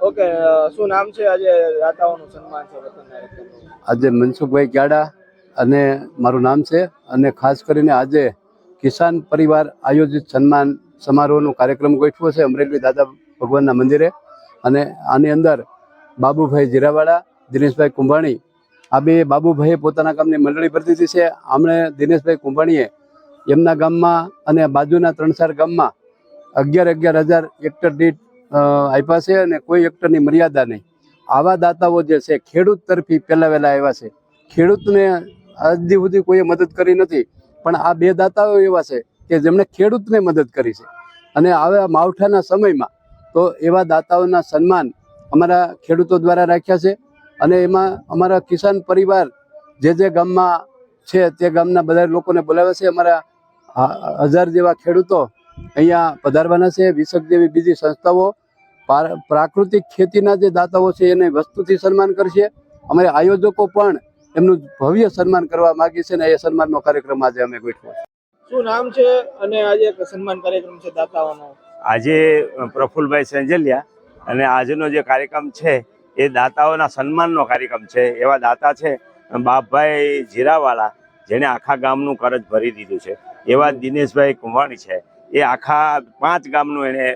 Okay શું નામ છે? આજે દાતાઓનું સન્માન છે આજે મનસુખભાઈ ગાડા અને મારું નામ છે અને ખાસ કરીને આજે કિસાન પરિવાર આયોજિત સન્માન સમારોહનો કાર્યક્રમ ગોઠવ્યો છે અમરેલી દાદા ભગવાનના મંદિરે. અને આની અંદર બાબુભાઈ જીરાવાડા દિનેશભાઈ કુંભાણી, આ બે બાબુભાઈએ પોતાના ગામની મંડળી ભરી દીધી છે. આમણે દિનેશભાઈ કુંભાણીએ એમના ગામમાં અને બાજુના ત્રણ ચાર ગામમાં અગિયાર અગિયાર હજાર હેક્ટર દીઠ આપ્યા છે અને કોઈ એક્ટરની મર્યાદા નહીં. આવા દાતાઓ જે છે, ખેડૂત તરફી પહેલાં વહેલા આવ્યા છે. ખેડૂતને હજી સુધી કોઈએ મદદ કરી નથી, પણ આ બે દાતાઓ એવા છે કે જેમણે ખેડૂતને મદદ કરી છે. અને આવા માવઠાના સમયમાં તો એવા દાતાઓના સન્માન અમારા ખેડૂતો દ્વારા રાખ્યા છે અને એમાં અમારા કિસાન પરિવાર જે જે ગામમાં છે તે ગામના બધા લોકોને બોલાવે છે. અમારા હજાર જેવા ખેડૂતો અહીંયા પધારવાના છે. વિસક જેવી બીજી સંસ્થાઓ પ્રાકૃતિક ખેતીના જે દાતાઓ છે એને વસ્તુથી સન્માન કરશે. અમારે આયોજકો પણ એમનું ભવ્ય સન્માન કરવા માગીએ છે એ સન્માનનો કાર્યક્રમ આજે અમે ગોઠવ્યો શું નામ છે અને આજે સન્માન કાર્યક્રમ છે દાતાઓનો? આજે પ્રફુલભાઈ સેંજલિયા અને આજનો જે કાર્યક્રમ છે એ દાતાઓના સન્માનનો કાર્યક્રમ છે. એવા દાતા છે બાપભાઈ જીરાવાળા જેણે આખા ગામનું કરજ ભરી દીધું છે. એવા દિનેશભાઈ કુંભાણી છે. એ આખા પાંચ ગામનું એને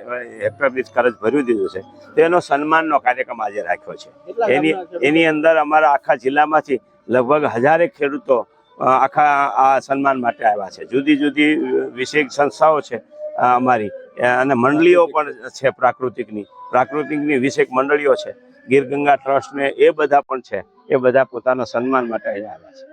હેક્ટર દીઠ કરજ ભર્યું દીધું છે. તેનો સન્માનનો કાર્યક્રમ આજે રાખ્યો છે. એની એની અંદર અમારા આખા જિલ્લામાંથી લગભગ હજારેક ખેડૂતો આખા આ સન્માન માટે આવ્યા છે. જુદી જુદી વિશેષ સંસ્થાઓ છે અમારી. અને મંડળીઓ પણ છે પ્રાકૃતિકની. પ્રાકૃતિકની વિશેષ મંડળીઓ છે. ગીર ગંગા ટ્રસ્ટ ને એ બધા પણ છે એ બધા પોતાના સન્માન માટે અહીંયા આવ્યા છે.